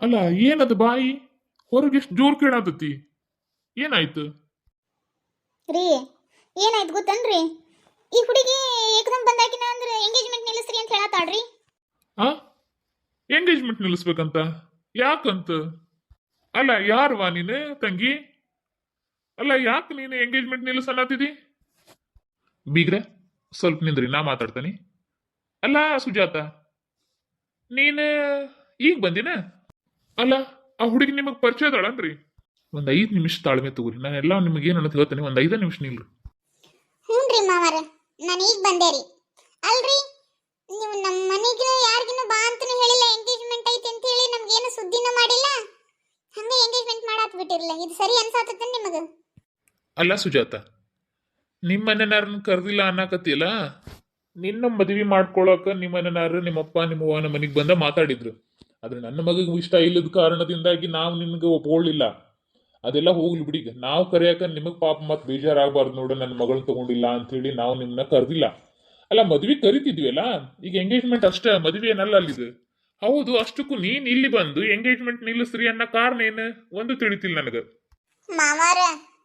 ಅಲ್ಲ ಏನದು ಬಾಯಿ? ಹೊರಗೆ ಎಷ್ಟು ಜೋರ್ ಕೇಳಾತತಿ? ಏನಾಯ್ತು? ರೀ ಏನಾಯ್ತು ಗೊತ್ತನ್ರಿ? ಈ ಹುಡುಗಿ ಏಕದಮ್ ಬಂದಾಕಿನ ಅಂದ್ರೆ ಎಂಗೇಜ್ಮೆಂಟ್ ನಿಲ್ಲಿಸ್ರಿ ಅಂತ ಹೇಳತ್ತಾಳ್ರಿ. ಆ? ಎಂಗೇಜ್ಮೆಂಟ್ ನಿಲ್ಲಿಸ್ಬೇಕಂತ? ಯಾಕಂತ? ಅಲ್ಲ ಯಾರವಾ ನೀನು ತಂಗಿ? ಅಲ್ಲ ಯಾಕೆ ನೀನು ಎಂಗೇಜ್ಮೆಂಟ್ ನಿಲ್ಲಿಸನ್ನತ್ತಿದಿ ಬೀಗ್ರೆ ಸ್ವಲ್ಪ ನಿಂದ್ರಿ ನಾ ಮಾತಾಡ್ತಾನೆ. ಅಲ್ಲ ಸುಜಾತ ನೀನು ಈಗ ಬಂದಿನ? ಅಲ್ಲ ಆ ಹುಡುಗಿ ನಿಮಗೆ ಪರಿಚಯ ಅದಾಳನ್ರಿ ಒಂದು ಐದ್ ನಿಮಿಷ ತಾಳ್ಮೆ ತಗೋರಿ. ನಾನು ಎಲ್ಲ ನಿಮ್ಗೆ ಏನು ಅನ್ನೋದು ಹೇಳ್ತೇನೆ. ಒಂದು ಐದ ನಿಮಿಷ ನಿಲ್ರಿ. ಹ್ಞೂನ್ರಿ ಮಾವಾರ ನಾನು ಈಗ ಬಂದೆ ರೀ. ಅಲ್ರಿ ನೀವು ನಮ್ಮ ಮನೆಗೆ ಯಾರಿಗಿನ್ನೂ ಬಾ ಅಂತನೂ ಹೇಳಿಲ್ಲ ಎಂಗೇಜ್ಮೆಂಟ್ ಐತಿ ಅಂತ ಹೇಳಿ ನಮ್ಗೇನು ಸುದ್ದಿನ ಮಾಡಿಲ್ಲ? ಹಂಗೆ ಎಂಗೇಜ್ಮೆಂಟ್ ಮಾಡಾತ್ ಬಿಟ್ಟಿರಲ್ಲ ಇದು ಸರಿ ಅನ್ಸಾತದ ನಿಮಗೆ? ಅಲ್ಲ ಸುಜಾತ ನಿಮ್ಮ ಮನೆನಾರನ್ನ ಕರೆದಿಲ್ಲ ಅನ್ನಕತ್ತಿಲ್ಲ ನಿನ್ನ ಮದುವೆ ಮಾಡ್ಕೊಳಕ ನಿಮ್ಮ ಮನೆನಾರು ನಿಮ್ಮಪ್ಪ ನಿಮ್ಮವ್ವ ನಮ್ಮ ಮನೆಗೆ ಬಂದ ಮಾತಾಡಿದ್ರು. ಆದ್ರೆ ನನ್ನ ಮಗಗೆ ಇಷ್ಟ ಇಲ್ಲದ ಕಾರಣದಿಂದಾಗಿ ನಾವು ನಿನ್ಗೆ ಒಪ್ಕೊಳ್ಳಿಲ್ಲ. ಅದೆಲ್ಲ ಹೋಗ್ಲಿ ಬಿಡಿ. ನಾವು ಕರೆಯಾಕ ನಿಮಗೆ ಪಾಪ ಮತ್ತೆ ಬೇಜಾರಾಗಬಾರ್ದು ನೋಡು, ನನ್ನ ಮಗಳನ್ನ ತಗೊಂಡಿಲ್ಲ ಅಂತೇಳಿ ನಾವು ನಿಮ್ಮನ್ನ ಕರೆದಿಲ್ಲ. ಅಲ್ಲ, ಮದುವೆ ಕರಿತಿದ್ವಿ ಅಲ್ಲ ಈಗ ಎಂಗೇಜ್ಮೆಂಟ್ ಅಷ್ಟೇ, ಮದ್ವೆ ಏನಲ್ಲ ಅಲ್ಲಿದು? ಹೌದು, ಅಷ್ಟಕ್ಕೂ ನೀನ್ ಇಲ್ಲಿ ಬಂದು ಎಂಗೇಜ್ಮೆಂಟ್ ನಿಲ್ಲಿಸ್ರಿ ಅನ್ನೋ ಕಾರಣ ಏನು? ಒಂದು ತಿಳಿತಿಲ್ಲ ನನಗೆ. ಮಾವಾರ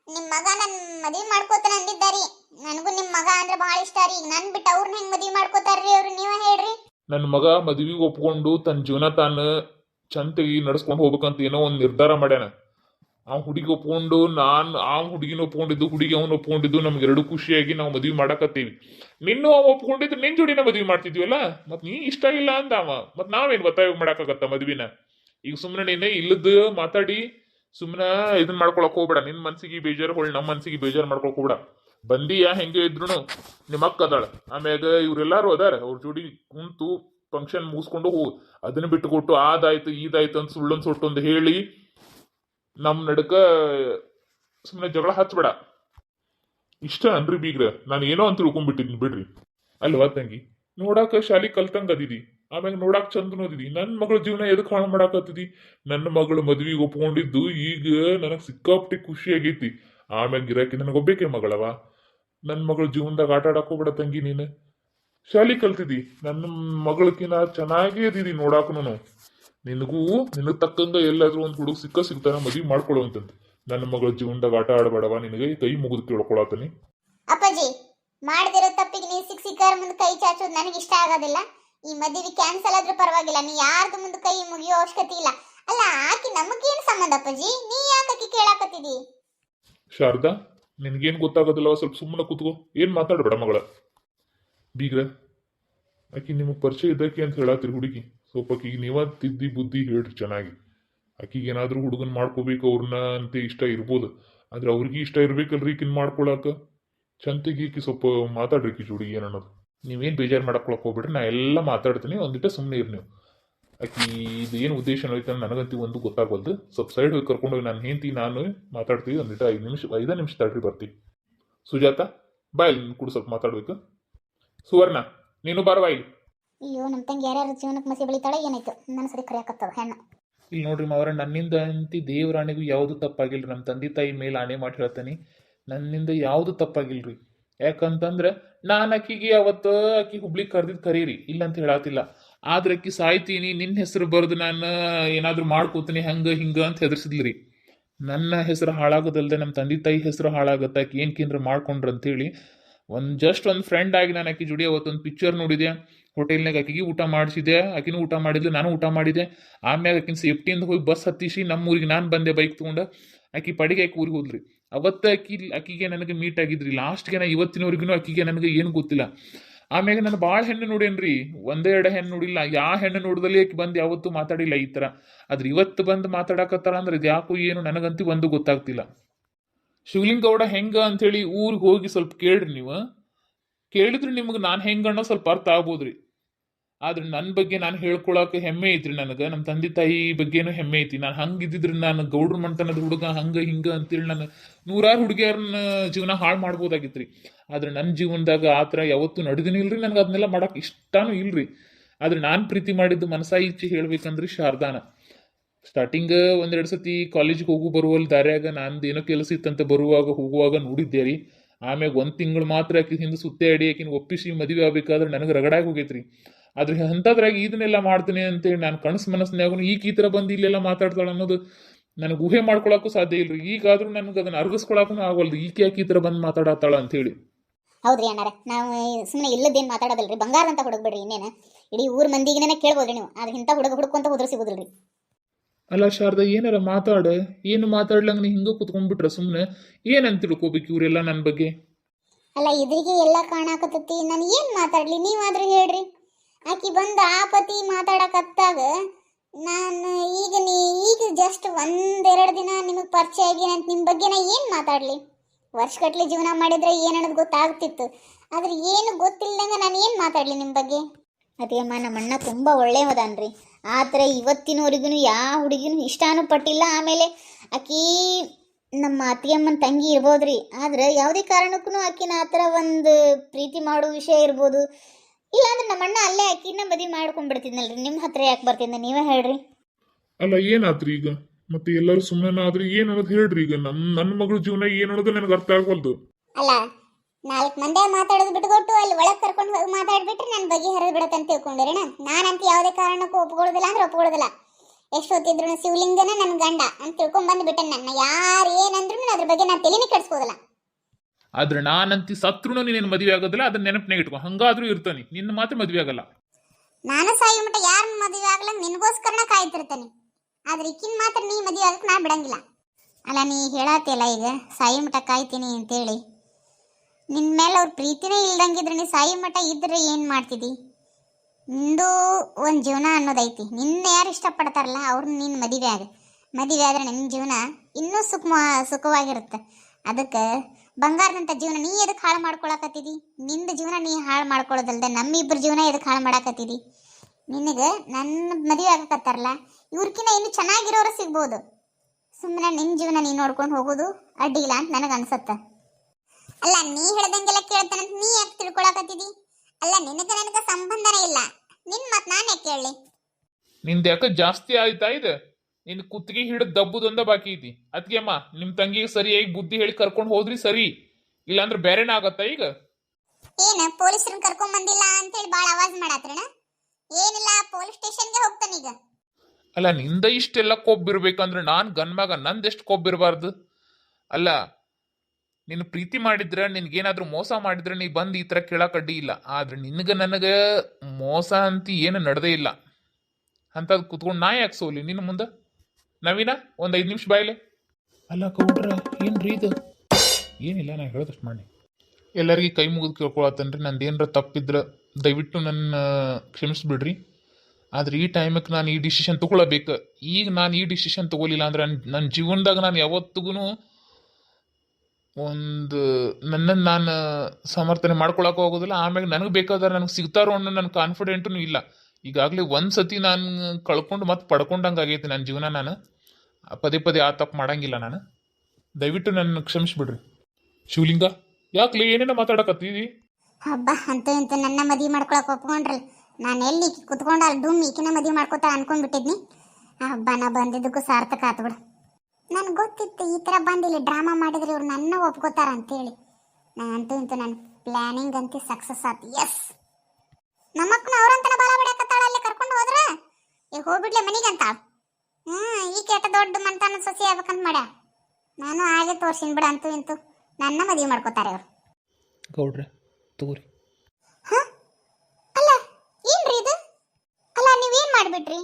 ಮಗ ನನ್ ಮದ್ವಿ ಮಾಡ್ಕೋತಾನ ಅಂದಿದ್ದಾರಿ. ನನಗೂ ನಿಮ್ಮ ಮಗ ಅಂದ್ರೆ ಬಹಳ ಇಷ್ಟ ರೀ. ನನ್ ಬಿಟ್ಟು ಅವ್ರನ್ನ ಹೆಂಗ್ ಮದ್ವಿ ಮಾಡ್ಕೋತಾರ್ರಿ ಅವ್ರು? ನೀವೇ ಹೇಳ್ರಿ. ನನ್ನ ಮಗ ಮದುವೆಗೆ ಒಪ್ಕೊಂಡು ತನ್ನ ಜೀವನ ತಾನು ಚಂತೆಗೆ ನಡ್ಸ್ಕೊಂಡು ಹೋಗ್ಬೇಕಂತ ಏನೋ ಒಂದು ನಿರ್ಧಾರ ಮಾಡ್ಯಾನ. ಆ ಹುಡುಗಿ ಒಪ್ಕೊಂಡು ನಾನು ಆ ಹುಡುಗಿನ ಒಪ್ಕೊಂಡಿದ್ದು, ಹುಡುಗಿ ಅವನು ಒಪ್ಕೊಂಡಿದ್ದು ನಮ್ಗೆ ಎರಡು ಖುಷಿಯಾಗಿ ನಾವು ಮದುವೆ ಮಾಡಕತ್ತೀವಿ. ನಿನ್ನೂ ಅವ ಒಪ್ಕೊಂಡಿದ್ದು, ನಿನ್ ಜೋಡಿನ ಮದುವೆ ಮಾಡ್ತಿದ್ವಲ್ಲ ಮತ್ ನೀ ಇಷ್ಟ ಇಲ್ಲ ಅಂದ ಅವ. ಮತ್ ನಾವೇನ್ ಒತ್ತಾಯ ಮಾಡಕ್ಕಾಗತ್ತ ಮದುವಿನ? ಈಗ ಸುಮ್ಮನೆ ನೀನೆ ಇಲ್ಲದ ಮಾತಾಡಿ ಸುಮ್ಮನೆ ಇದನ್ನ ಮಾಡ್ಕೊಳಕ್ ಹೋಗ್ಬೇಡ. ನಿನ್ನ ಮನ್ಸಿಗೆ ಬೇಜಾರು ಹೊಳ್ ನಮ್ಮ ಮನ್ಸಿಗೆ ಬೇಜಾರು ಮಾಡ್ಕೊಳಕ್ ಹೋಗ್ಬೇಡ. ಬಂದಿಯಾ ಹೆಂಗೆ ಇದ್ರು ನಿಮ್ಮ ಅಕ್ಕ ಅದಾಳ. ಆಮ್ಯಾಗ ಇವ್ರೆಲ್ಲಾರು ಅದಾರ. ಅವ್ರ ಜೋಡಿ ಕುಂತು ಫಂಕ್ಷನ್ ಮುಗಿಸ್ಕೊಂಡು ಹೋಗು. ಅದನ್ನ ಬಿಟ್ಟು ಕೊಟ್ಟು ಆದಾಯ್ತು, ಈದಾಯ್ತು ಅಂತ ಸುಳ್ಳೊಂದು ಸೊಟ್ಟೊಂದು ಹೇಳಿ ನಮ್ ನಡಕ ಸುಮ್ಮನೆ ಜಗಳ ಹಚ್ಬೇಡ. ಇಷ್ಟ ಅನ್ರಿ ಬೀಗ್ರ. ನಾನು ಏನೋ ಅಂತ ತಿಳ್ಕೊಂಡ್ಬಿಟ್ಟಿದ್ನಿ ಬಿಡ್ರಿ. ಅಲ್ವಾ ತಂಗಿ? ನೋಡಾಕ ಶಾಲಿ ಕಲ್ತಂಗ ಅದಿದಿ. ಆಮ್ಯಾಗ ನೋಡಾಕ ಚಂದನು ಅದಿದಿ. ನನ್ನ ಮಗಳ ಜೀವನ ಎದಕ್ಕೆ ಹಾಳು ಮಾಡಾಕತ್ತಿದಿ ನನ್ನ ಮಗಳು ಮದ್ವಿಗೆ ಒಪ್ಕೊಂಡಿದ್ದು ಈಗ ನನಗೆ ಸಿಕ್ಕಾಪಟ್ಟಿ ಖುಷಿ ಆಗೈತಿ ಆಮ್ಯಾಗ ಗಿರಾಕಿ ನನಗೊಬ್ಬೇಕೆ ಮಗಳವ? ನನ್ನ ಮಗಳ ಜೀವನದಾಗ ಆಟ ಆಡಕ್ ಹೋಗ್ಬೇಡ ತಂಗಿ ನೀನು. ಶಾಲಿ ಕಲ್ತಿದ್ದಿ. ನನ್ನ ಮಗಳಕಿನ ಚೆನ್ನಾಗೇ ಅದಿದಿ ನೋಡಾಕನು ನಿನಗೂ ನಿನಗೆ ತಕ್ಕಂಗ ಎಲ್ಲಾದರೂ ಒಂದು ಹುಡುಗ ಸಿಕ್ಕ ಸಿಗ್ತಾನ ಮದುವೆ ಮಾಡ್ಕೊಳ್ಳೋ ಅಂತಂತ ನನ್ನ ಮಗಳ ಜೀವನದಾಗ ಆಟ ಆಡಬೇಡವ ನಿನಗೆ ಕೈ ಮುಗಿದು ಕೇಳ್ಕೊಳತನಿ. ಅಪ್ಪಾಜಿ ಮಾಡಿದಿರೋ ತಪ್ಪಿಗೆ ನೀ ಸಿಕ್ ಸಿಕ್ಕಾರ ಮುಂದೆ ಕೈ ಚಾಚೋದು ನನಗೆ ಇಷ್ಟ ಆಗೋದಿಲ್ಲ. ಈ ಮದುವೆ ಕ್ಯಾನ್ಸಲ್ ಆದ್ರೂ ಪರವಾಗಿಲ್ಲ ನೀ ಯಾರ್ದು ಮುಂದೆ ಕೈ ಮುಗಿಯೋ ಅವಶ್ಯಕತೆ ಇಲ್ಲ. ಅಲ್ಲ ಆಕಿ ನಮಗೇನು ಸಂಬಂಧ ಅಪ್ಪಾಜಿ? ನೀ ಯಾಕೆ ಕೇಳಾಕತ್ತಿದಿ ಶಾರದಾ ನಿನಗೇನು ಗೊತ್ತಾಗೋದಿಲ್ಲವ ಸ್ವಲ್ಪ ಸುಮ್ಮನೆ ಕೂತ್ಕೋ. ಏನು ಮಾತಾಡಬೇಡ ಮಗಳ? ಬೀಗ್ರ, ಆಕಿ ನಿಮಗೆ ಪರಿಚಯ ಇದ್ದಕ್ಕೆ ಅಂತ ಹೇಳತ್ತೀರಿ ಹುಡುಗಿ. ಸ್ವಲ್ಪ ಆಕಿಗೆ ನೀವ ತಿದ್ದಿ ಬುದ್ಧಿ ಹೇಳ್ರಿ ಚೆನ್ನಾಗಿ. ಆಕಿಗೆ ಏನಾದರೂ ಹುಡುಗನ್ ಮಾಡ್ಕೋಬೇಕು ಅವ್ರನ್ನ ಅಂತ ಇಷ್ಟ ಇರ್ಬೋದು. ಆದ್ರೆ ಅವ್ರಿಗೆ ಇಷ್ಟ ಇರ್ಬೇಕಲ್ರಿ ಈಕಿನ್ ಮಾಡ್ಕೊಳಕ. ಚಂತಿಗೆ ಈಕಿ ಸ್ವಲ್ಪ ಮಾತಾಡ್ರಿ ಜೋಡಿ ಏನನ್ನೋದು. ನೀವೇನು ಬೇಜಾರು ಮಾಡಕೊಳಕ್ ಹೋಗ್ಬಿಡ್ರಿ, ನಾ ಎಲ್ಲ ಮಾತಾಡ್ತೀನಿ, ಒಂದಿಟ್ಟ ಸುಮ್ಮನೆ ಇರಿ ನೀವು. ಆಕಿ ಇದು ಏನು ಉದ್ದೇಶ ಐತೆ ಅಂತ ನನಗಂತೂ ಒಂದು ಗೊತ್ತಾಗವಲ್ದು. ಸ್ವಲ್ಪ ಸೈಡ್ ಹೋಗಿ ಕರ್ಕೊಂಡೋಗಿ ನಾನು ಹೆಂಡತಿ ನಾನು ಮಾತಾಡ್ತೀವಿ ಒಂದಿಟ್ಟ ಐದು ನಿಮಿಷ ಐದು ನಿಮಿಷ ತಡ್ರಿ ಬರ್ತೀವಿ ಸುಜಾತ ಬಾಯ್ ಇಲ್ಲಿ ಕೂಡ ಸ್ವಲ್ಪ ಮಾತಾಡ್ಬೇಕು. ಸುವರ್ಣ ನೀನು ಬಾರವಾ ಇಲ್ಲಿ. ಅಯ್ಯೋ ನಮ್ಮ ತಂಗಿ ಯಾರ್ಯಾರ ಜೀವನಕ್ಕೆ ಮಸಿ ಬೆಳಿತಾಳೆ ಏನಾಯ್ತು? ನನ್ನ ಸರಿ ಹೆಣ್ಣು. ಇಲ್ಲಿ ನೋಡ್ರಿ ಮಾವರ ನನ್ನಿಂದ ಅಂತಿ ದೇವರಾಣಿಗೂ ಯಾವುದು ತಪ್ಪಾಗಿಲ್ರಿ. ನಮ್ಮ ತಂದೆ ತಾಯಿ ಮೇಲೆ ಆಣೆ ಮಾಡಿ ಹೇಳ್ತಾನೆ. ನನ್ನಿಂದ ಯಾವುದು ತಪ್ಪಾಗಿಲ್ರಿ? ಯಾಕಂತಂದ್ರೆ ನಾನು ಆಕಿಗೆ ಅವತ್ತು ಆಕಿ ಹುಬ್ಳಿಗೆ ಕರೆದಿದ್ದು ಕರೀರಿ. ಇಲ್ಲ ಅಂತ ಹೇಳತ್ತಿಲ್ಲ ಆದ್ರೆ ಆಕಿ ಸಾಯ್ತೀನಿ, ನಿನ್ನ ಹೆಸರು ಬರೆದು ನಾನು ಏನಾದರೂ ಮಾಡ್ಕೋತೀನಿ, ಹಂಗೆ, ಹಿಂಗೆ ಅಂತ ಹೆದರ್ಸಿದ್ಲಿ ನನ್ನ ಹೆಸರು ಹಾಳಾಗೋದಲ್ಲದೆ ನಮ್ಮ ತಂದೆ ತಾಯಿ ಹೆಸರು ಹಾಳಾಗತ್ತೆ ಏನ್ ಏನು ಕೇಂದ್ರ ಮಾಡ್ಕೊಂಡ್ರು ಅಂತೇಳಿ ಒಂದು ಜಸ್ಟ್ ಒಂದು ಫ್ರೆಂಡ್ ಆಗಿ ನಾನು ಆಕಿ ಜುಡಿ ಅವತ್ತೊಂದು ಪಿಕ್ಚರ್ ನೋಡಿದೆ. ಹೋಟೆಲ್ನಾಗ ಆಕೆಗೆ ಊಟ ಮಾಡಿಸಿದೆ, ಆಕಿನೂ ಊಟ ಮಾಡಿದ್ಲು, ನಾನು ಊಟ ಮಾಡಿದೆ. ಆಮ್ಯಾಗ ಆಕಿನ ಸೇಫ್ಟಿಯಿಂದ ಹೋಗಿ ಬಸ್ ಹತ್ತಿಸಿ ನಮ್ಮ ಊರಿಗೆ ನಾನು ಬಂದೆ ಬೈಕ್ ತೊಗೊಂಡು, ಆಕೆ ಪಡಿಗೆ ಆಕಿ ಊರಿಗೆ ಹೋದ್ರಿ ಅವತ್ತು ಆಕಿ, ಆಕಿಗೆ ನನಗೆ ಮೀಟ್ ಆಗಿದ್ರಿ. ಲಾಸ್ಟ್ಗೆ ನಾ ಇವತ್ತಿನವರೆಗೂ ಆಕಿಗೆ ನನಗೆ ಏನು ಗೊತ್ತಿಲ್ಲ. ಆಮ್ಯಾಗ ನಾನು ಭಾಳ ಹೆಣ್ಣು ನೋಡೇನ್ರಿ? ಒಂದೇ ಎರಡು ಹೆಣ್ಣು ನೋಡಿಲ್ಲ. ಯಾ ಹೆಣ್ಣು ನೋಡಿದಲ್ಲಿ ಬಂದು ಯಾವತ್ತೂ ಮಾತಾಡಿಲ್ಲ ಈ ಥರ ಆದ್ರೆ ಇವತ್ತು ಬಂದು ಮಾತಾಡಕತ್ತಾರ ಅಂದ್ರೆ ಯಾಕೋ ಏನು ನನಗಂತೂ ಒಂದು ಗೊತ್ತಾಗ್ತಿಲ್ಲ. ಶಿವಲಿಂಗೌಡ ಹೆಂಗ ಅಂಥೇಳಿ ಊರಿಗೆ ಹೋಗಿ ಸ್ವಲ್ಪ ಕೇಳ್ರಿ ನೀವು. ಕೇಳಿದ್ರೆ ನಿಮ್ಗೆ ನಾನು ಹೆಂಗಣ್ಣ ಸ್ವಲ್ಪ ಅರ್ಥ ಆಗ್ಬೋದ್ರಿ. ಆದ್ರೆ ನನ್ನ ಬಗ್ಗೆ ನಾನು ಹೇಳ್ಕೊಳಕ್ಕೆ ಹೆಮ್ಮೆ ಐತ್ರಿ ನನಗೆ. ನಮ್ಮ ತಂದೆ ತಾಯಿ ಬಗ್ಗೆನೂ ಹೆಮ್ಮೆ ಐತಿ ನಾನು ಹಂಗಿದ್ದಿದ್ರೆ ನಾನು ಗೌಡ್ರ ಮಣ್ತನದ ಹುಡುಗ ಹಂಗೆ ಹಿಂಗೆ ಅಂತೇಳಿ ನಾನು ನೂರಾರು ಹುಡುಗಿಯರನ್ನ ಜೀವನ ಹಾಳು ಮಾಡ್ಬೋದಾಗಿತ್ರಿ. ಆದ್ರೆ ನನ್ನ ಜೀವನದಾಗ ಆ ಥರ ಯಾವತ್ತೂ ನಡೆದಿನ ಇಲ್ರಿ ನನಗೆ ಅದನ್ನೆಲ್ಲ ಮಾಡಕ್ಕೆ ಇಷ್ಟನೂ ಇಲ್ರಿ. ಆದ್ರೆ ನಾನು ಪ್ರೀತಿ ಮಾಡಿದ್ದು ಮನಸಾ ಇಚ್ಛೆ ಹೇಳ್ಬೇಕಂದ್ರೆ ಶಾರದಾನ. ಸ್ಟಾರ್ಟಿಂಗ್ ಒಂದೆರಡು ಸತಿ ಕಾಲೇಜಿಗೆ ಹೋಗು ಬರುವಲ್ಲಿ ದಾರ್ಯಾಗ ನಂದು ಏನೋ ಕೆಲಸ ಇತ್ತಂತ ಬರುವಾಗ ಹೋಗುವಾಗ ನೋಡಿದ್ದೆ ರೀ. ಆಮ್ಯಾಗ ಒಂದು ತಿಂಗಳು ಮಾತ್ರ ಆಕಿ ಹಿಂದೆ ಸುತ್ತೆ ಅಡಿ ಆಕಿನ ಒಪ್ಪಿಸಿ ಮದುವೆ ಆಗ್ಬೇಕಾದ್ರೆ ನನಗೆ ರಗಡಾಗಿ ಹೋಗೈತ್ರಿ. ಆದ್ರೆ ಅಂಥದ್ರಾಗ ಇದನ್ನೆಲ್ಲ ಮಾಡ್ತೀನಿ ಅಂತೇಳಿ ನಾನು ಕನಸು ಮನಸ್ಸಿನಾಗೂ ಈಗ ಈ ಥರ ಬಂದು ಇಲ್ಲೆಲ್ಲ ಮಾತಾಡ್ತಾಳೆ ಅನ್ನೋದು ನನಗೆ ಊಹೆ ಮಾಡ್ಕೊಳಕ್ಕೂ ಸಾಧ್ಯ ಇಲ್ರಿ. ಈಗಾದ್ರೂ ನನಗೆ ಅದನ್ನ ಅರ್ಗಿಸ್ಕೊಳಕ್ಕೂ ಆಗೋಲ್ದು ಈಕೆ ಯಾಕೆ ಈ ಥರ ಬಂದು ಮಾತಾಡತ್ತಾಳ ಅಂತೇಳಿ. ಹೌದ್ರಿ ಅಣ್ಣಾರ ನಾವು ಸುಮ್ಮನೆ ಇಲ್ಲದೇನು ಮಾತಾಡೋದಲ್ರಿ. ಬಂಗಾರ ಅಂತ ಹುಡುಗ್ಬೇಡ್ರಿ ಇನ್ನೇನು. ಇಡೀ ಊರ್ ಮಂದಿಗೆ ಕೇಳ್ಬೋದ್ರಿ ನೀವು. ಆದ್ರೆ ಇಂಥ ಹುಡುಗ ಹುಡುಕೊಂತ ಹೋದ್ರೆ ಸಿಗೋದಿಲ್ರಿ ಅಲ್ಲ ಶಾರದಾ ಏನಾರ ಮಾತಾಡ. ಏನು ಮಾತಾಡ್ಲಂಗ ನೀ ಹಿಂಗ ಕುತ್ಕೊಂಡ್ಬಿಟ್ರ ಸುಮ್ಮನೆ ಏನಂತ ತಿಳ್ಕೊಬೇಕು ಇವರೆಲ್ಲ ನನ್ನ ಬಗ್ಗೆ? ಅಲ್ಲ ಇದ್ರಿಗೆ ಎಲ್ಲ ಕಾಣಾಕತ್ತತಿ. ನಾನು ಏನು ಮಾತಾಡ್ಲಿ? ನೀವಾದ್ರೂ ಹೇಳ್ರಿ. ಆಕಿ ಬಂದು ಪತಿ ಮಾತಾಡಕತ್ತಾಗ ನಾನು ಈಗ ನೀ, ಈಗ ಜಸ್ಟ್ ಒಂದೆರಡು ದಿನ ನಿಮಗೆ ಪರಿಚಯ ಆಗಿನ ಅಂತ ನಿಮ್ಮ ಬಗ್ಗೆ ನಾ ಏನು ಮಾತಾಡಲಿ? ವರ್ಷಗಟ್ಲೆ ಜೀವನ ಮಾಡಿದ್ರೆ ಏನನ್ನೋದು ಗೊತ್ತಾಗ್ತಿತ್ತು. ಆದ್ರೆ ಏನು ಗೊತ್ತಿಲ್ಲದಂಗೆ ನಾನು ಏನು ಮಾತಾಡಲಿ ನಿಮ್ಮ ಬಗ್ಗೆ? ಅದೇಮ್ಮ ನಮ್ಮ ಅಣ್ಣ ತುಂಬ ಒಳ್ಳೆಯವದನ್ರಿ. ಥರ ಇವತ್ತಿನವರೆಗೂ ಯಾವ ಹುಡುಗಿನೂ ಇಷ್ಟಾನು ಪಟ್ಟಿಲ್ಲ. ಆಮೇಲೆ ಆಕಿ ನಮ್ಮ ಅತ್ತಿಗೆಮ್ಮನ ತಂಗಿ ಇರ್ಬೋದ್ರಿ. ಆದ್ರೆ ಯಾವುದೇ ಕಾರಣಕ್ಕೂ ಆಕಿನ ಆ ಥರ ಒಂದು ಪ್ರೀತಿ ಮಾಡೋ ವಿಷಯ ಇರ್ಬೋದು. ಇಲ್ಲಾಂದ್ರೆ ನಮ್ಮ ಅಣ್ಣ ಅಲ್ಲೇ ಆಕಿನ ಮದುವೆ ಮಾಡ್ಕೊಂಡ್ಬಿಡ್ತಿದ್ನಲ್ರಿ ನಿಮ್ಮ ಹತ್ರ ಯಾಕೆ ಬರ್ತಿದ್ದ ನೀವೇ ಹೇಳ್ರಿ. ಅಲ್ಲ ಏನಾತ್ರಿ ಈಗ? ಮತ್ತೆ ಎಲ್ಲರೂ ಸುಮ್ಮನೆ ಆದ್ರೆ ಏನ್ ಅನ್ನೋದು ಹೇಳ್ರಿ ಈಗ? ನನ್ ನನ್ನ ಮಗಳ ಜೀವನ ಏನ್ ಅನ್ನೋದು ನನಗೆ ಅರ್ಥ ಆಗವಲ್ದು. ಅಲ್ಲ ನಾಲ್ಕು ಮಂದಿ ಮಾತಾಡೋದು ಬಿಟ್ಕೊಟ್ಟು ಅಲ್ಲಿ ಒಳಗೆ ಕರ್ಕೊಂಡು ಹೋಗಿ ಮಾತಾಡ್ಬಿಟ್ರೆ ನನ್ನ ಬಗ್ಗೆ ಹರಿದು ಬಿಡತ್ತೆ ಅಂತ ತಿಳ್ಕೊಂಡಿರೇನ? ನಾನಂತ ಯಾವುದೇ ಕಾರಣಕ್ಕೂ ಒಪ್ಕೊಳ್ಳೋದಿಲ್ಲ ಅಂದ್ರೆ ಒಪ್ಕೊಳ್ಳೋದಿಲ್ಲ. ಎಷ್ಟೊತ್ತಿದ್ರು ಶಿವಲಿಂಗನ ನನ್ನ ಗಂಡ ಅಂತ ತಿಳ್ಕೊಂಡ್ ಬಂದ್ಬಿಟ್ಟೆ ನನ್ನ. ಯಾರು ಏನಂದ್ರು ಅದ್ರ ಬಗ್ಗೆ ನಾನು ತಲೆನೇ ಕೆಡ್ಸ್ಕೋದಿಲ್ಲ ಆದ್ರೆ ನಾನಂತಿ ಸತ್ರುನು ನೀನೇನು ಮದುವೆ ಆಗೋದಿಲ್ಲ, ಅದನ್ನ ನೆನಪನೆ ಇಟ್ಕೊ. ಹಂಗಾದ್ರೂ ಇರ್ತಾನೆ ನಿನ್ನ ಮಾತ್ರ ಮದುವೆ ಆಗಲ್ಲ. ನಾನು ಸಾಯಿ ಮಟ್ಟ ಯಾರನ್ನ ಮದುವೆ ಆಗಲ್ಲ, ನಿನಗೋಸ್ಕರನ ಕಾಯ್ತಿರ್ತಾನೆ. ಆದ್ರೆ ಇಕ್ಕಿನ ಮಾತ್ರ ನೀ ಮದುವೆ ಆಗಕ್ಕೆ ನಾ ಬಿಡಂಗಿಲ್ಲ. ಅಲ್ಲ, ನೀ ಹೇಳತ್ತಿಲ್ಲ ಈಗ, ಸಾಯಿ ಮಠ ಕಾಯ್ತೀನಿ ಅಂತೇಳಿ. ನಿನ್ನ ಮೇಲೆ ಅವ್ರ ಪ್ರೀತಿನೇ ಇಲ್ದಂಗಿದ್ರೆ ನೀ ಸಾಯಿ ಮಠ ಇದ್ರೆ ಏನು ಮಾಡ್ತಿದಿ? ನಿಂದು ಒಂದು ಜೀವನ ಅನ್ನೋದೈತಿ. ನಿನ್ನ ಯಾರು ಇಷ್ಟಪಡ್ತಾರಲ್ಲ ಅವ್ರನ್ನ ನೀನು ಮದುವೆ ಆಗ, ಮದುವೆ ಆದ್ರೆ ನಿನ್ನ ಜೀವನ ಇನ್ನೂ ಸುಖ ಸುಖವಾಗಿರುತ್ತೆ. ಅದಕ್ಕೆ ಬಂಗಾರದಂಥ ಜೀವನ ನೀ ಎದಕ್ಕೆ ಹಾಳು ಮಾಡ್ಕೊಳಕತ್ತಿದಿ? ನಿಂದ ಜೀವನ ನೀ ಹಾಳು ಮಾಡ್ಕೊಳ್ಳೋದಲ್ದೆ ನಮ್ಮಿಬ್ಬರ ಜೀವನ ಎದಕ್ಕೆ ಹಾಳು ಮಾಡಾಕತ್ತಿದಿ? ನಿನಗೆ ನನ್ನ ಮದುವೆ ಆಗಕತ್ತಾರಲ್ಲ, ಇವ್ರಕಿನ್ನ ಇನ್ನು ಚೆನ್ನಾಗಿರೋರು ಸಿಗ್ಬೋದು. ಸುಮ್ಮನೆ ನಿನ್ನ ಜೀವನ ನೀ ನೋಡ್ಕೊಂಡು ಹೋಗೋದು ಅಡ್ಡಿಲ್ಲ ಅಂತ ನನಗೆ ಅನ್ಸತ್ತೆ. ಅಲ್ಲ, ನೀ ಹೇಳ್ದಂಗೆಲ್ಲ ಕೇಳ್ತಾನಂತ ನೀ ಯಾಕೆ ತಿಳ್ಕೊಳಕತ್ತಿದಿ? ಅಲ್ಲ, ನಿನಗೆ ನನಗೆ ಸಂಬಂಧನೇ ಇಲ್ಲ. ನಿನ್ ಮತ್ ನಾನು ಯಾಕೆ ಕೇಳಲಿ? ನಿಂದ ಯಾಕೆ ಜಾಸ್ತಿ ಆಯ್ತಾ ಇದು? ನಿನ್ ಕುತ್ತಿಗೆ ಹಿಡಿದು ದಬ್ಬುದೊಂದ ಬಾಕಿ ಐತಿ. ಅದಕ್ಕೆ ಅಮ್ಮ ನಿಮ್ಮ ತಂಗಿಗೆ ಸರಿಯಾಗಿ ಬುದ್ಧಿ ಹೇಳಿ ಕರ್ಕೊಂಡು ಹೋದ್ರಿ ಸರಿ. ಇಲ್ಲಾಂದ್ರೆ ಬೇರೆನ ಆಗತ್ತ ಈಗ? ಏನ ಪೊಲೀಸರನ್ನ ಕರ್ಕೊಂಡ್ ಬಂದಿಲ್ಲ ಅಂತೇಳಿ ಬಾಳ ಆವಾಜ್ ಮಾಡಾತ್ರಣ ಏನಿಲ್ಲ ಪೊಲೀಸ್ ಸ್ಟೇಷನ್ಗೆ ಈಗ. ಅಲ್ಲ ನಿಂದ ಇಷ್ಟೆಲ್ಲ ಕೊಬ್ಬಿರ್ಬೇಕಂದ್ರೆ ನಾನು ಗನ್ಮಗ ನಂದೆಷ್ಟು ಕೊಬ್ಬಿರಬಾರ್ದು? ಅಲ್ಲ ನಿನ್ನ ಪ್ರೀತಿ ಮಾಡಿದ್ರೆ ನಿನ್ಗೇನಾದ್ರೂ ಮೋಸ ಮಾಡಿದ್ರೆ ನೀ ಬಂದು ಈ ಥರ ಕೇಳಕ್ಕೆ ಅಡ್ಡಿ ಇಲ್ಲ. ಆದ್ರೆ ನಿನಗೆ ನನಗೆ ಮೋಸ ಅಂತ ಏನು ನಡೆದೇ ಇಲ್ಲ. ಅಂಥದ್ದು ಕುತ್ಕೊಂಡು ನಾ ಯಾಕೆ ಸೋಲಿ? ನಿನ್ನ ಮುಂದೆ? ನವೀನ ಒಂದು ಐದು ನಿಮಿಷ ಬಾಯ್ಲೆ. ಅಲ್ಲ ಕೌಡ್ರ ಏನ್ರಿ ಇದು? ಏನಿಲ್ಲ ನಾ ಹೇಳೋದಷ್ಟು ಮಾಡಿ ಎಲ್ಲರಿಗೆ ಕೈ ಮುಗಿದು ಕೇಳ್ಕೊಳತ್ತನ್ರಿ ನಂದು ಏನರ ತಪ್ಪಿದ್ರೆ ದಯವಿಟ್ಟು ನನ್ನ ಕ್ಷಮಿಸ್ಬಿಡ್ರಿ. ಆದ್ರೆ ಈ ಟೈಮಕ್ಕೆ ನಾನು ಈ ಡಿಸಿಷನ್ ತೊಗೊಳ್ಳಬೇಕು. ಈಗ ನಾನು ಈ ಡಿಸಿಷನ್ ತಗೊಲಿಲ್ಲ ಅಂದ್ರೆ ನನ್ನ ನನ್ನ ಜೀವನದಾಗ ನಾನು ಯಾವತ್ತಿಗೂ ಒಂದು ನನ್ನನ್ನು ನಾನು ಸಮರ್ಥನೆ ಮಾಡ್ಕೊಳಕ್ಕೆ ಹೋಗೋದಿಲ್ಲ ಆಮೇಲೆ ನನಗೆ ಬೇಕಾದ್ರೆ ನನಗೆ ಸಿಗ್ತಾರೋ ಅನ್ನೋ ನನ್ನ ಕಾನ್ಫಿಡೆಂಟೂ ಇಲ್ಲ. ಈಗಾಗಲೇ ಒಂದು ಸತಿ ನಾನು ಕಳ್ಕೊಂಡು ಮತ್ತೆ ಪಡ್ಕೊಂಡಂಗೆ ಆಗೈತಿ ನನ್ನ ಜೀವನ ನಾನು. ಪದೇ ಪದೇ ಆ ತಪ್ಪು ಮಾಡಂಗಿಲ್ಲ ನಾನು. ದಯವಿಟ್ಟು ನನ್ನ ಕ್ಷಮಿಸ್ಬಿಡ್ರಿ. ಶಿವಲಿಂಗ, ಯಾಕ್ಲೆ ಏನೇನೋ ಮಾತಾಡಕತ್ತೀವಿ ಹಬ್ಬ ಅಂತ ಇಂತ ನನ್ನ ಮದುವೆ ಮಾಡ್ಕೊಳಕ್ ಒಪ್ಕೊಂಡ್ರಿ ನಾನು ಎಲ್ಲಿ ಕುತ್ಕೊಂಡ ಅಲ್ಲಿ ಡುಮ್ ಈಕಿನ ಮದುವೆ ಮಾಡ್ಕೊತಾ ಅನ್ಕೊಂಡ್ಬಿಟ್ಟಿದ್ನಿ. ಹಬ್ಬ ನಾ ಬಂದಿದ್ದಕ್ಕೂ ಸಾರ್ಥಕ ಆತು ಬಿಡು ನನ್ಗೆ ಗೊತ್ತಿತ್ತು ಈ ಥರ ಬಂದಿಲ್ಲ, ಡ್ರಾಮಾ ಮಾಡಿದ್ರೆ ಇವ್ರು ನನ್ನ ಒಪ್ಕೋತಾರ ಅಂತೇಳಿ. ನಾನಂತೂ ಇಂತೂ ನನ್ನ ಪ್ಲಾನಿಂಗ್ ಅಂತೂ ಸಕ್ಸಸ್ ಆತು. ಎಸ್ ನಮ್ಮಕ್ಕನ ಅವ್ರಂತನ ಬಾಲ ಬಡಿಯಕತ್ತಾಳ ಅಲ್ಲಿ ಕರ್ಕೊಂಡು ಹೋದ್ರೆ? ಈಗ ಹೋಗ್ಬಿಡ್ಲೆ ಮನಿಗಂತ? ಹ್ಞೂ ಈ ಕೆಟ್ಟ ದೊಡ್ಡ ಮಂತನ ಸೊಸಿ ಆಗ್ಬೇಕಂತ ಮಾಡ ನಾನು ಹಾಗೆ ತೋರ್ಸಿನ್ ಬಿಡ ಅಂತೂ ಇಂತೂ. ನನ್ನ ಮದುವೆ ಮಾಡ್ಕೋತಾರೆ ಅವ್ರು ಗೌಡ್ರೆ ತಗೋರಿ. ಹ? ಅಲ್ಲ ಏನ್ರಿ ಇದು? ಅಲ್ಲ ನೀವೇನ್ ಮಾಡ್ಬಿಟ್ರಿ?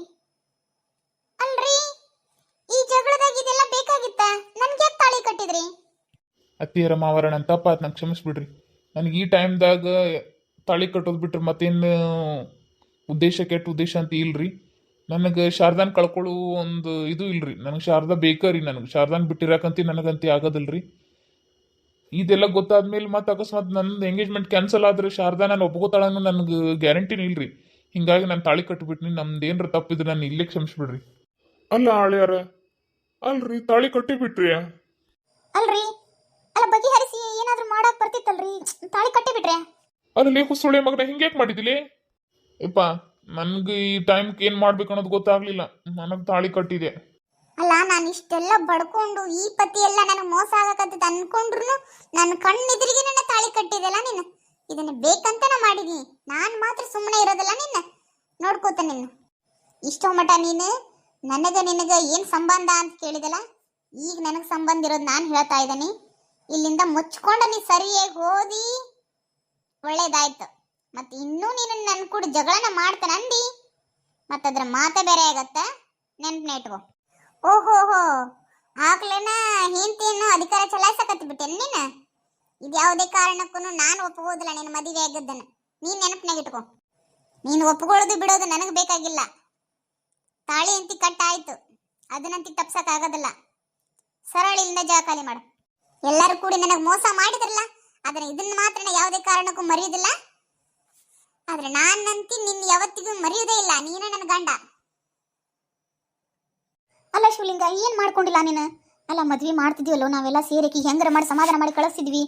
ಅಲ್ರಿ ಈ ಜಗಳದಾಗ ಇದೆಲ್ಲ ಬೇಕಾಗಿತ್ತ? ನನ್ಗೆ ಯಾಕೆ ತಾಳಿ ಕಟ್ಟಿದ್ರಿ? ಅತ್ತಿಯರ ಮಾವರ ನನ್ನ ತಪ್ಪಾತ್ ನಂಗೆ ಕ್ಷಮಿಸ್ಬಿಡ್ರಿ. ನನಗೆ ಈ ಟೈಮ್ದಾಗ ತಾಳಿ ಕಟ್ಟೋದು ಬಿಟ್ರೆ ಮತ್ತೇನು ಉದ್ದೇಶ ಕೆಟ್ಟ ಉದ್ದೇಶ ಅಂತ ಇಲ್ರಿ. ನನಗೆ ಶಾರದಾನ್ ಕಳ್ಕೊಳ್ಳೋ ಒಂದು ಇದು ಇಲ್ರಿ. ನನಗೆ ಶಾರದಾ ಬೇಕರಿ ನನಗೆ. ಶಾರದಾನ್ ಬಿಟ್ಟಿರಾಕಂತಿ ನನಗಂತಿ ಆಗೋದಿಲ್ರಿ. ಇದೆಲ್ಲ ಗೊತ್ತಾದ್ಮೇಲೆ ಮತ್ತೆ ಅಕಸ್ಮಾತ್ ನನ್ನ ಎಂಗೇಜ್ಮೆಂಟ್ ಕ್ಯಾನ್ಸಲ್ ಆದ್ರೆ ಶಾರದಾ ನಾನು ಒಪ್ಕೋತಾಳ ಅನ್ನೋ ನನಗೆ ಗ್ಯಾರಂಟಿನೇ ಇಲ್ರಿ. ಹಿಂಗಾಗಿ ನಾನು ತಾಳಿ ಕಟ್ಟಿಬಿಟ್ನಿ ನಮ್ದು ಏನ್ರ ತಪ್ಪಿದ್ರೆ ನಾನು ಇಲ್ಲೇ ಕ್ಷಮಿಸ್ಬಿಡ್ರಿ. ಅಲ್ಲ ಆಳ್ಯಾರ. ಅಲ್ರಿ ತಾಳಿ ಕಟ್ಟಿ ಬಿಟ್ರಿ ಅಲ್ರಿ. ಅಲ್ಲ ಬಗೆಹರಿಸಿ ಏನಾದ್ರೂ ಮಾಡಕ್ ಬರ್ತಿತ್ತಲ್ರಿ? ತಾಳಿ ಕಟ್ಟಿ ಬಿಟ್ರೆ ಅದ್ರಲ್ಲಿ ಹುಸುಳೆ ಮಗನ ಹಿಂಗ್ಯಾಕೆ ಮಾಡಿದಿಲಿ ಯಪ್ಪ ನನ್ಗೆ ಈ ಟೈಮ್ಗೆ ಏನು ಮಾಡ್ಬೇಕು ಅನ್ನೋದು ಗೊತ್ತಾಗ್ಲಿಲ್ಲ. ನನಗೆ ತಾಳಿ ಕಟ್ಟಿದೆ. ಅಲ್ಲ, ನಾನು ಇಷ್ಟೆಲ್ಲ ಬಡ್ಕೊಂಡು ಈ ಪತಿ ಎಲ್ಲ ನನಗೆ ಮೋಸ ಆಗಕತ್ತದ ಅನ್ಕೊಂಡ್ರು ನನ್ನ ಕಣ್ಣೆದುರಿಗೆ ನನ್ನ ತಾಳಿ ಕಟ್ಟಿದೆಲ್ಲ ನೀನು? ಇದನ್ನ ಬೇಕಂತನ ಮಾಡಿದೀನಿ. ನಾನು ಮಾತ್ರ ಸುಮ್ಮನೆ ಇರೋದಲ್ಲ ನಿನ್ನ? ನೋಡ್ಕೋತ ನಿನ್ನ. ಇಷ್ಟೋ ಮಟ ನೀನು, ನನಗ ನಿನಗ ಏನು ಸಂಬಂಧ ಅಂತ ಕೇಳಿದಲ್ಲ? ಈಗ ನನಗೆ ಸಂಬಂಧ ಇರೋದು ನಾನು ಹೇಳ್ತಾ ಇದ್ದೀನಿ. ಇಲ್ಲಿಂದ ಮುಚ್ಕೊಂಡು ನೀ ಸರಿಯಾಗಿ ಓದಿ ಒಳ್ಳೇದಾಯ್ತು. ಮತ್ತೆ ಇನ್ನೂ ನೀನು ನನ್ನ ಕೂಡ ಜಗಳನ ಮಾಡ್ತಾನ ಅಂದಿ? ಮತ್ತೆ ಮಾತ ಬೇರೆ ಆಗತ್ತ? ನೆನ್ಪನೆ ಇಟ್ಕೋ. ಓಹೋಹೋ ಆಗ್ಲೇನ ಹಿಂತಿಯನ್ನು ಅಧಿಕಾರ ಚಲಾಯಿಸಕತ್ತಿ ಬಿಟ್ಟೆನ್ ನೀನು? ಇದು ಯಾವುದೇ ಕಾರಣಕ್ಕೂ ನಾನು ಒಪ್ಪಗೋದಿಲ್ಲ ನಿನ್ನ ಮದುವೆ ಆಗಿದ್ದನ್ನು. ನೀನ್ ನೆನಪಿನಾಗ ಇಟ್ಕೋ. ನೀನು ಒಪ್ಕೊಳ್ಳೋದು ಬಿಡೋದು ನನಗೆ ಬೇಕಾಗಿಲ್ಲ. ತಾಳಿ ಅಂತಿ ಕಟ್ಟಾಯಿತು. ಅದನ್ನಂತಿ ತಪ್ಸಕ್ ಆಗೋದಿಲ್ಲ ಸರಳ ಇಲ್ಲಿಂದ ಜಾಗ ಖಾಲಿ ಮಾಡು. ಎಲ್ಲರೂ ಕೂಡಿ ನನಗೆ ಮೋಸ ಮಾಡಿದ್ರಲ್ಲ ಆದರೆ ಇದನ್ನ ಮಾತ್ರ ಯಾವುದೇ ಕಾರಣಕ್ಕೂ ಮರೆಯುವುದಿಲ್ಲ ಆದ್ರೆ ನಾನಂತಿ ನಿನ್ನ ಯಾವತ್ತಿಗೂ ಮರೆಯೋದೇ ಇಲ್ಲ ನೀನೇ ನನ್ನ ಗಂಡ. ಅಲ್ಲ ಶಿವಲಿಂಗ ಏನು ಮಾಡ್ಕೊಂಡಿಲ್ಲ ನೀನು? ಅಲ್ಲ ಮದ್ವೆ ಮಾಡ್ತಿದ್ವಲ್ಲೋ ನಾವೆಲ್ಲ ಸೇರಿಕಿ ಹೆಂಗಾರ ಮಾಡಿ ಸಮಾಧಾನ ಮಾಡಿ ಕಳಿಸ್ತಿದ್ವಿ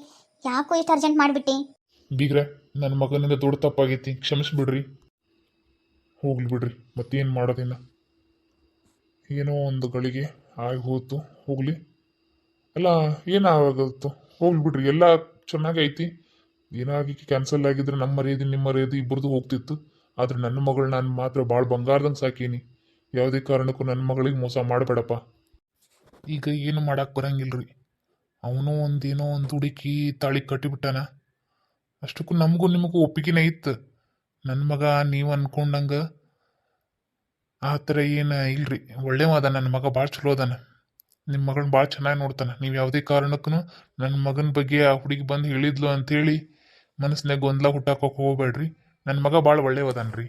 ಯಾಕೋ ಇಷ್ಟು ಅರ್ಜೆಂಟ್ ಮಾಡಿಬಿಟ್ಟೆ? ಬೀಗ್ರ ನನ್ನ ಮಗನಿಂದ ದೊಡ್ಡ ತಪ್ಪಾಗೈತಿ ಕ್ಷಮಿಸ್ಬಿಡ್ರಿ. ಹೋಗ್ಲಿ ಬಿಡ್ರಿ ಮತ್ತೇನು ಮಾಡೋದಿಲ್ಲ ಏನೋ ಒಂದು ಗಳಿಗೆ ಆಗಿ ಹೋಯ್ತು ಹೋಗ್ಲಿ. ಅಲ್ಲ ಏನಾಗತ್ತು ಹೋಗ್ಲಿ ಬಿಡ್ರಿ ಎಲ್ಲ ಚೆನ್ನಾಗೈತಿ. ಐತಿ ಏನಾಗಿ ಕ್ಯಾನ್ಸಲ್ ಆಗಿದ್ರೆ ನಮ್ಮ ಮರ್ಯಾದೆ, ನಿಮ್ಮ ಮರ್ಯಾದೆ ಇಬ್ಬರದು ಹೋಗ್ತಿತ್ತು. ಆದ್ರೆ ನನ್ನ ಮಗಳು ನಾನು ಮಾತ್ರ ಭಾಳ ಬಂಗಾರದಂಗೆ ಸಾಕೀನಿ. ಯಾವುದೇ ಕಾರಣಕ್ಕೂ ನನ್ನ ಮಗಳಿಗೆ ಮೋಸ ಮಾಡಬೇಡಪ್ಪ. ಈಗ ಏನು ಮಾಡಕ್ಕೆ ಬರಂಗಿಲ್ರಿ. ಅವನು ಒಂದೇನೋ ಒಂದು ಹುಡುಕಿ ತಾಳಿ ಕಟ್ಟಿಬಿಟ್ಟಾನ. ಅಷ್ಟಕ್ಕೂ ನಮಗೂ ನಿಮಗೂ ಒಪ್ಪಿಗೆನೇ ಇತ್ತು. ನನ್ನ ಮಗ ನೀವು ಅನ್ಕೊಂಡಂಗೆ ಆ ಥರ ಏನು ಇಲ್ರಿ. ಒಳ್ಳೆಯವ ನನ್ನ ಮಗ ಭಾಳ ಚಲೋ ಅದಾನ ನಿಮ್ಮ ಮಗನ ಭಾಳ ಚೆನ್ನಾಗಿ ನೋಡ್ತಾನೆ. ನೀವು ಯಾವುದೇ ಕಾರಣಕ್ಕೂ ನನ್ನ ಮಗನ ಬಗ್ಗೆ ಆ ಹುಡುಗಿ ಬಂದು ಹೇಳಿದ್ಲು ಅಂಥೇಳಿ ಮನಸ್ಸಿನಾಗ ಗೊಂದಲ ಹುಟ್ಟಾಕೋಕೆ ಹೋಗ್ಬೇಡ್ರಿ. ನನ್ನ ಮಗ ಭಾಳ ಒಳ್ಳೆಯವದಾನ್ರಿ